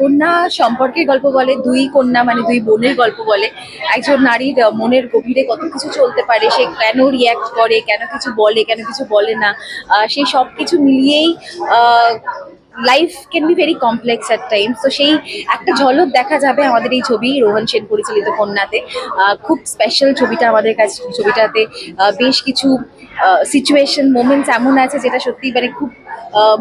কন্যা সম্পর্কের গল্প বলে, দুই কন্যা মানে দুই বোনের গল্প বলে। একজন নারীর মনের গভীরে কত কিছু চলতে পারে, সে কেন রিয়াক্ট করে, কেন কিছু বলে, কেন কিছু বলে না সেই সব কিছু মিলিয়েই life can be very complex at times তো সেই একটা ঝলক দেখা যাবে আমাদের এই ছবি, রোহন সেন পরিচালিত কন্যাতে। খুব স্পেশাল ছবিটা আমাদের কাছে, ছবিটাতে বেশ কিছু সিচুয়েশন মোমেন্টস এমন আছে যেটা সত্যি মানে খুব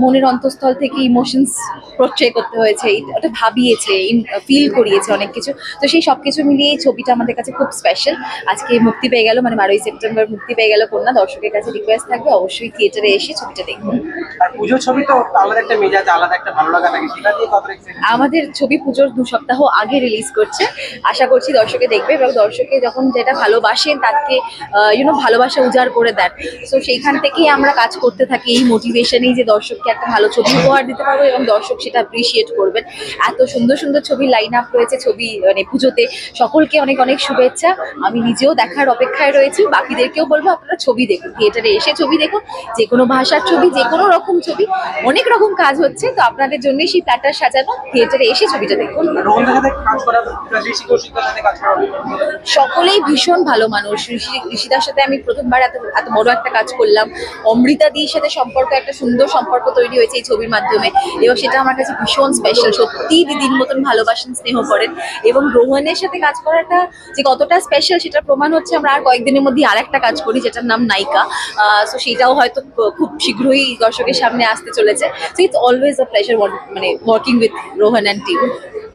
মনের অন্তঃস্থল থেকে ইমোশনস প্রচ্ছয় করতে হয়েছে ওটা ভাবিয়েছে ফিল করিয়েছে অনেক কিছু। তো সেই সব কিছু মিলিয়ে ছবিটা আমাদের কাছে খুব স্পেশাল আজকে মুক্তি পেয়ে গেল মানে বারোই সেপ্টেম্বর মুক্তি পেয়ে গেল কন্যা দর্শকের কাছে রিকোয়েস্ট থাকবে অবশ্যই থিয়েটারে এসে ছবিটা দেখুন। আর ছবি তো আলাদা একটা মেজাজ আলাদা একটা ভালো লাগা থাকে। সেটা দিয়ে আমাদের ছবি পুজোর দু সপ্তাহ আগে রিলিজ করছে। আশা করছি দর্শকে দেখবে এবং দর্শকে যখন যেটা ভালোবাসেন তাকে ইউনো ভালোবাসা উজাড় করে দেন। সো সেইখান থেকেই আমরা কাজ করতে থাকি এই মোটিভেশনেই যে দর্শককে একটা ভালো ছবি উপহার দিতে পারব এবং দর্শক সেটা অ্যাপ্রিসিয়েট করবেন। এত সুন্দর সুন্দর ছবি লাইন আপ রয়েছে, ছবি মানে পুজোতে। সকলকে অনেক অনেক শুভেচ্ছা। আমি নিজেও দেখার অপেক্ষায় রয়েছি। বাকিদেরকেও বলব, আপনারা ছবি দেখুন থিয়েটারে এসে ছবি দেখুন। যে কোনো ভাষার ছবি, যে কোনো রকম ছবি, অনেক রকম কাজ হচ্ছে। তো আপনাদের জন্যই সেই প্ল্যাটার সাজানো। থিয়েটারে এসে ছবিটা দেখুন। সকলেই ভীষণ ভালো মানুষ। ঋষি, ঋষিদার সাথে আমি প্রথমবার এত এত বড় একটা কাজ করলাম। অমৃতা দির সাথে সম্পর্ক, একটা সুন্দর সম্পর্ক তৈরি হয়েছে এই ছবির মাধ্যমে। এবং সেটা আমার কাছে ভীষণ স্পেশাল সত্যি দিদির মতন ভালোবাসেন স্নেহ করেন। এবং রোহনের সাথে কাজ করাটা যে কতটা স্পেশাল সেটা প্রমাণ হচ্ছে আমরা আর কয়েকদিনের মধ্যে আর একটা কাজ করি, যেটার নাম নায়িকা। সো সেটাও হয়তো খুব শীঘ্রই দর্শকের সামনে আসতে চলেছে। So it's always a pleasure মানে working with Rohan and team